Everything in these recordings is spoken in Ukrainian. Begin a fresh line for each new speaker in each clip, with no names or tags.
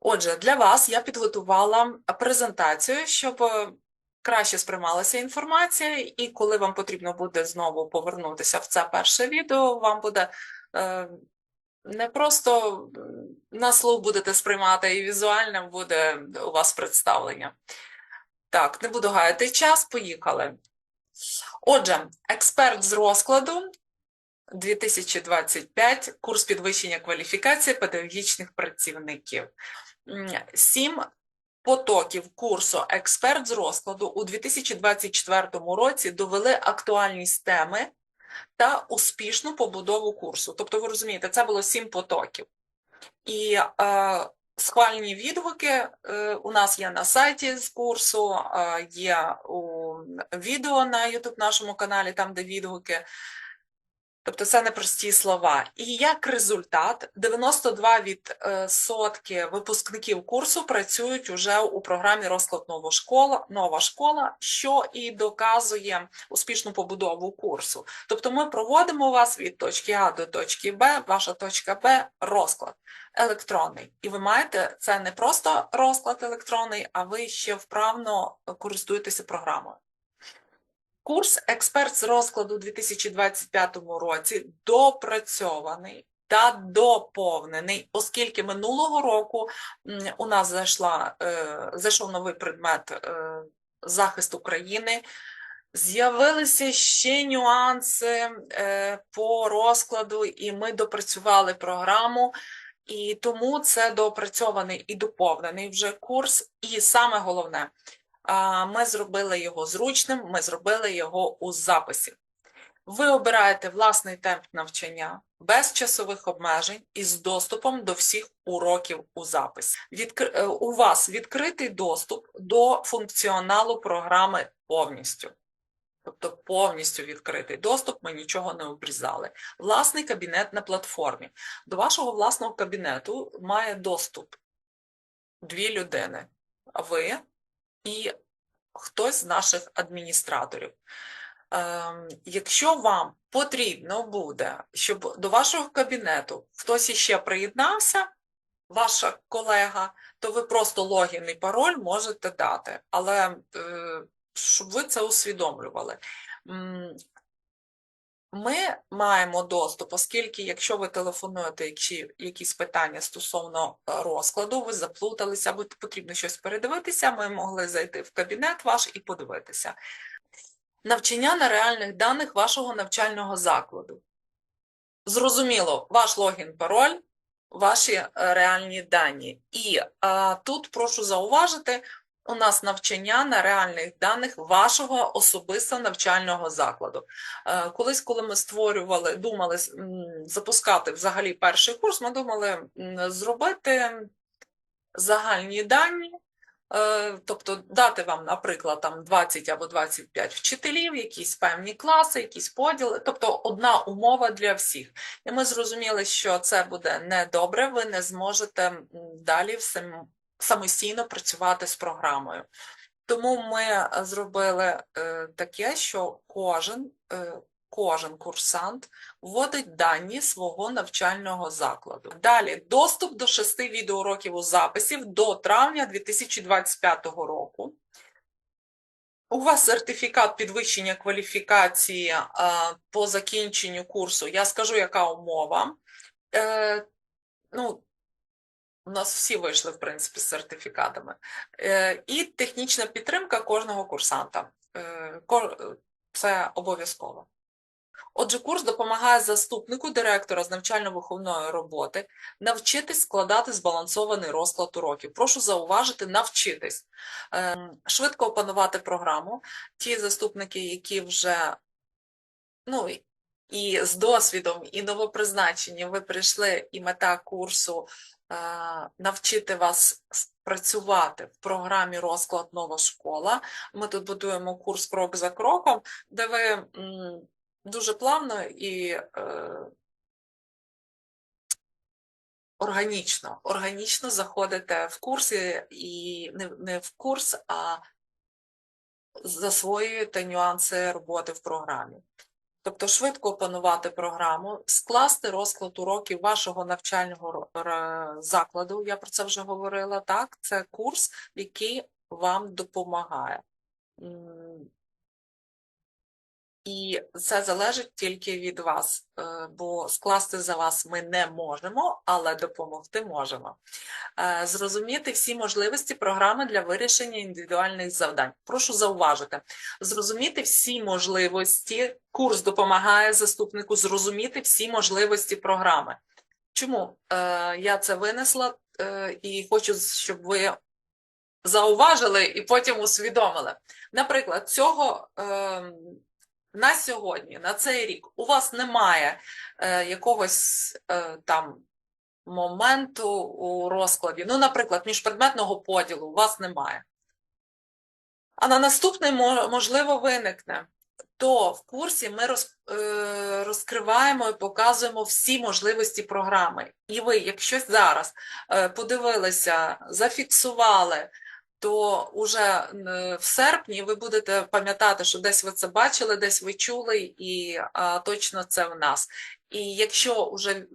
Отже, для вас я підготувала презентацію, щоб е, краще сприймалася інформація, і коли вам потрібно буде знову повернутися в це перше відео, вам буде е, не просто на слух будете сприймати, і візуальним буде у вас представлення. Так, не буду гаяти час, поїхали. Отже, експерт з розкладу 2025, курс підвищення кваліфікації педагогічних працівників. Сім потоків курсу Експерт з розкладу у 2024 році довели актуальність теми та успішну побудову курсу. Тобто, ви розумієте, це було сім потоків. І е, схвальні відгуки е, у нас є на сайті з курсу, е, є у відео на YouTube нашому каналі, там де відгуки. Тобто це не прості слова. І як результат, 92% випускників курсу працюють уже у програмі розклад нова школа, нова школа, що і доказує успішну побудову курсу. Тобто ми проводимо вас від точки А до точки Б, ваша точка Б розклад електронний. І ви маєте це не просто розклад електронний, а ви ще вправно користуєтеся програмою. Курс експерт з розкладу у 2025 році допрацьований та доповнений, оскільки минулого року у нас зайшла, е, зайшов новий предмет е, захист України. З'явилися ще нюанси е, по розкладу, і ми допрацювали програму, і тому це доопрацьований і доповнений вже курс. І саме головне, Ми зробили його зручним, ми зробили його у записі. Ви обираєте власний темп навчання без часових обмежень і з доступом до всіх уроків у записі. Відкр... е, У вас відкритий доступ до функціоналу програми повністю. Тобто повністю відкритий доступ, ми нічого не обрізали. Власний кабінет на платформі. До вашого власного кабінету має доступ дві людини. Ви і хтось з наших адміністраторів. Ем, Якщо вам потрібно буде, щоб до вашого кабінету хтось іще приєднався, ваша колега, то ви просто логін і пароль можете дати. Але е, щоб ви це усвідомлювали. Ми маємо доступ, оскільки, якщо ви телефонуєте, якщо якісь питання стосовно е, розкладу, ви заплуталися, або потрібно щось передивитися, ми могли зайти в кабінет ваш і подивитися. Навчання на реальних даних вашого навчального закладу. Зрозуміло, ваш логін, пароль, ваші е, реальні дані. І а, тут прошу зауважити, у нас навчання на реальних даних вашого особисто навчального закладу. Е, Колись, коли ми створювали, думали запускати взагалі перший курс, ми думали зробити загальні дані, е, тобто дати вам, наприклад, там 20 або 25 вчителів, якісь певні класи, якісь поділи, тобто одна умова для всіх. І ми зрозуміли, що це буде недобре, ви не зможете далі самостійно працювати з програмою. Тому ми е, зробили е, таке, що кожен, е, кожен курсант вводить дані свого навчального закладу. Далі доступ до шести відеоуроків у записів до травня 2025 року. У вас сертифікат підвищення кваліфікації по закінченню курсу. Я скажу, яка умова. Е, нас всі вийшли, в принципі, з сертифікатами. Е, І технічна підтримка кожного курсанта. Е, Це обов'язково. Отже, курс допомагає заступнику директора з навчально-виховної роботи навчитись складати збалансований розклад уроків. Прошу зауважити, навчитись Ем, швидко опанувати програму. Ті заступники, які вже ну, і з досвідом, і новопризначені, ви прийшли, і мета курсу е, навчити вас працювати в програмі розклад нова школа. Ми тут будуємо курс крок за кроком, де ви дуже плавно і е, органічно, органічно заходите в курси і не, не в курс, а засвоюєте нюанси роботи в програмі. Тобто швидко опанувати програму, скласти розклад уроків вашого навчального закладу, я про це вже говорила, так? Це курс, який вам допомагає. І це залежить тільки від вас, е, бо скласти за вас ми не можемо, але допомогти можемо. Е, Зрозуміти всі можливості програми для вирішення індивідуальних завдань. Прошу зауважити, зрозуміти всі можливості, курс допомагає заступнику зрозуміти всі можливості програми. Чому е, я це винесла і хочу, щоб ви зауважили і потім усвідомили. Наприклад, цього е, на сьогодні, на цей рік, у вас немає е, якогось е, там моменту у розкладі. Ну, наприклад, міжпредметного поділу у вас немає. А на наступний, можливо, виникне. То в курсі ми роз, е, розкриваємо і показуємо всі можливості програми. І ви, якщо зараз е, подивилися, зафіксували, то уже в серпні ви будете пам'ятати, що десь ви це бачили, десь ви чули, і а, точно це в нас. І якщо вже е,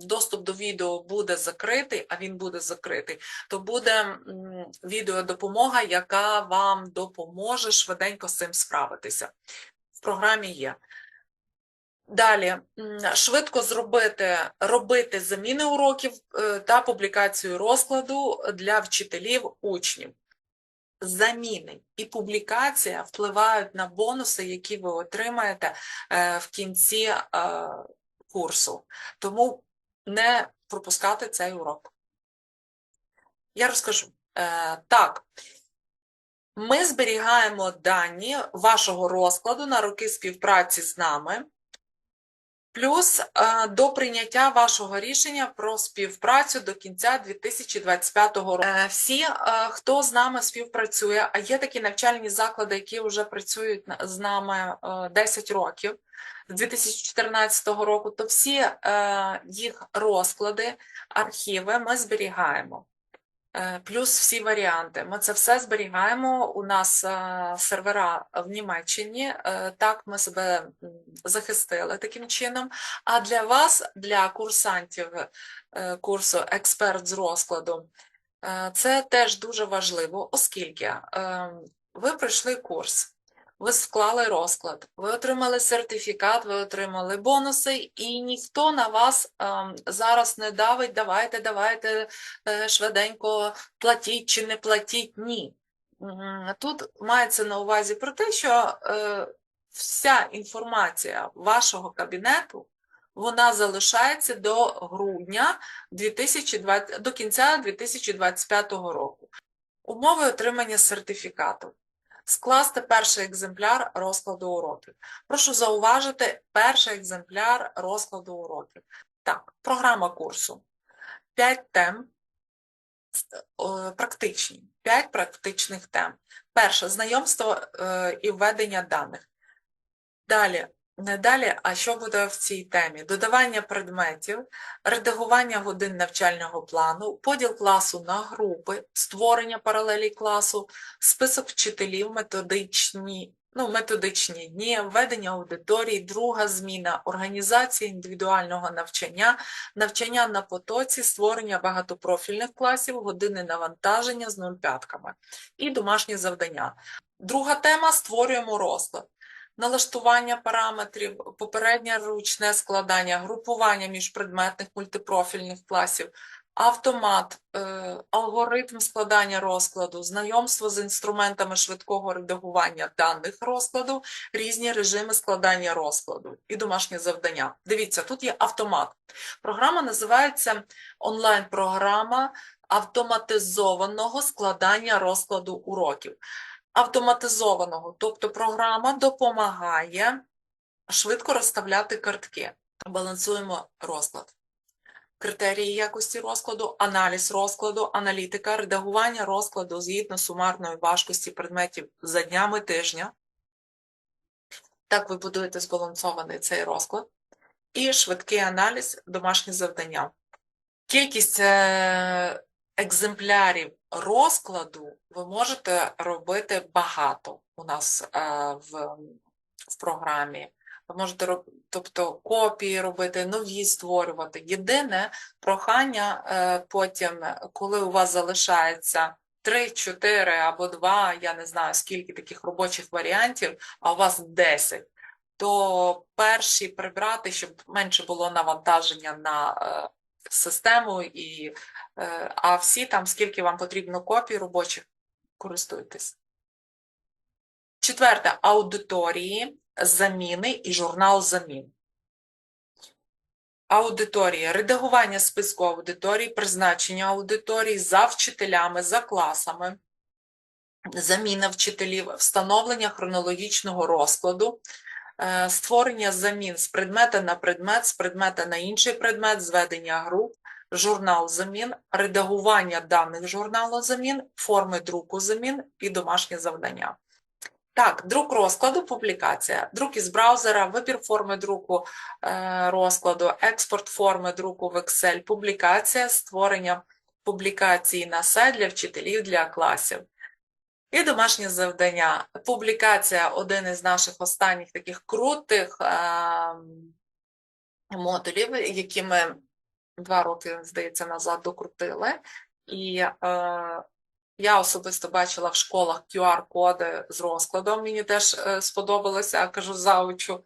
доступ до відео буде закритий, а він буде закритий, то буде відеодопомога, яка вам допоможе швиденько з цим справитися. В програмі є. Далі, швидко зробити, робити заміни уроків е, та публікацію розкладу для вчителів учнів. Заміни і публікація впливають на бонуси, які ви отримаєте е, в кінці е, курсу. Тому не пропускати цей урок. Я розкажу. Так, ми зберігаємо дані вашого розкладу на роки співпраці з нами. Плюс е, до прийняття вашого рішення про співпрацю до кінця 2025 року. Е, Всі, е, хто з нами співпрацює, а є такі навчальні заклади, які вже працюють з нами е, 10 років з 2014 року, то всі їх розклади, архіви ми зберігаємо. Е, Плюс всі варіанти. Ми це все зберігаємо. У нас е, сервера в Німеччині. Е, Так, ми себе захистили таким чином. А для вас, для курсантів курсу Експерт з розкладу, це теж дуже важливо, оскільки е, ви пройшли курс. Ви склали розклад, ви отримали сертифікат, ви отримали бонуси, і ніхто на вас ем, зараз не давить, давайте, давайте е, швиденько платіть чи не платіть. Ні. Тут мається на увазі про те, що е, вся інформація вашого кабінету вона залишається до грудня 2020, до кінця 2025 року. Умови отримання сертифікату. Скласти перший екземпляр розкладу уроків. Прошу зауважити перший екземпляр розкладу уроків. Так, програма курсу. 5 тем практичні, 5 практичних тем. Перше знайомство е, і введення даних. Далі, далі, а що буде в цій темі? Додавання предметів, редагування годин навчального плану, поділ класу на групи, створення паралелі класу, список вчителів, методичні, ну, методичні дні, введення аудиторії, друга зміна, організація індивідуального навчання, навчання на потоці, створення багатопрофільних класів, години навантаження з 0,5 і домашні завдання. Друга тема створюємо розклад. Налаштування параметрів, попереднє ручне складання, групування міжпредметних мультипрофільних класів, автомат, е, алгоритм складання розкладу, знайомство з інструментами швидкого редагування даних розкладу, різні режими складання розкладу і домашні завдання. Дивіться, тут є автомат. Програма називається онлайн-програма автоматизованого складання розкладу уроків. Автоматизованого, тобто програма допомагає швидко розставляти картки. Балансуємо розклад. Критерії якості розкладу, аналіз розкладу, аналітика, редагування розкладу згідно сумарної важкості предметів за днями тижня. Так ви будуєте збалансований цей розклад. І швидкий аналіз, домашні завдання. Кількість е, екземплярів розкладу ви можете робити багато у нас е, в, в програмі. ви можете роб- тобто копії робити, нові створювати. Єдине прохання е, потім, коли у вас залишається 3, 4 або 2, я не знаю скільки таких робочих варіантів, а у вас 10, то перші прибрати, щоб менше було навантаження на е, систему, і, е, а всі там, скільки вам потрібно копій робочих, користуйтесь. Четверте. Аудиторії, заміни і журнал замін. Аудиторія, редагування списку аудиторій, призначення аудиторій за вчителями, за класами, заміна вчителів, встановлення хронологічного розкладу, створення замін з предмета на предмет, з предмета на інший предмет, зведення груп, журнал замін, редагування даних журналу замін, форми друку замін і домашнє завдання. Так, друк розкладу, публікація, друк із браузера, вибір форми друку е, розкладу, експорт форми друку в Excel, публікація, створення публікації на сайт для вчителів для класів. І домашнє завдання. Публікація один із наших останніх таких крутих е, модулів, які ми два роки, здається, назад докрутили. І е, я особисто бачила в школах QR-коди з розкладом. Мені теж е, сподобалося, я кажу заучу.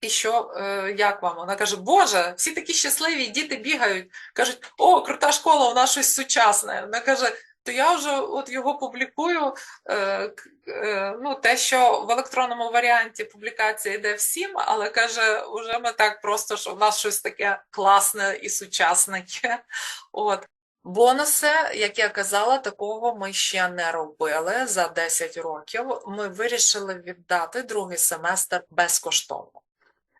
І що, е, як вам? Вона каже: Боже, всі такі щасливі, діти бігають. Кажуть, о, крута школа, нас щось сучасне. Вона каже, то я вже от його публікую. Е, е, ну, те, що в електронному варіанті публікація йде всім, але каже, уже ми так просто, що в нас щось таке класне і сучасне є. От. Бонуси, як я казала, такого ми ще не робили за 10 років. Ми вирішили віддати другий семестр безкоштовно.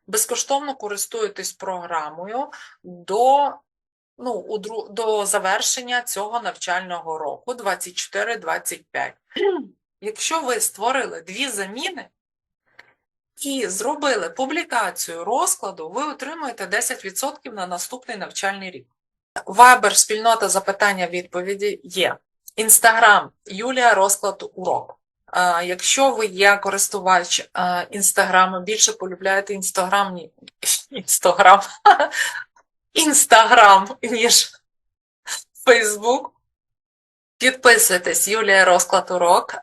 Безкоштовно користуєтесь програмою до, ну, у до завершення цього навчального року 24-25. Якщо ви створили дві заміни і зробили публікацію розкладу, ви отримуєте 10% на наступний навчальний рік. Вайбер, спільнота запитання відповіді є. Інстаграм Юлія розклад урок. Якщо ви є користувач інстаграму, більше полюбляєте інстаграм, ні, інстаграм, інстаграм, ніж Фейсбук. Підписуйтесь, Юлія Розклад Урок.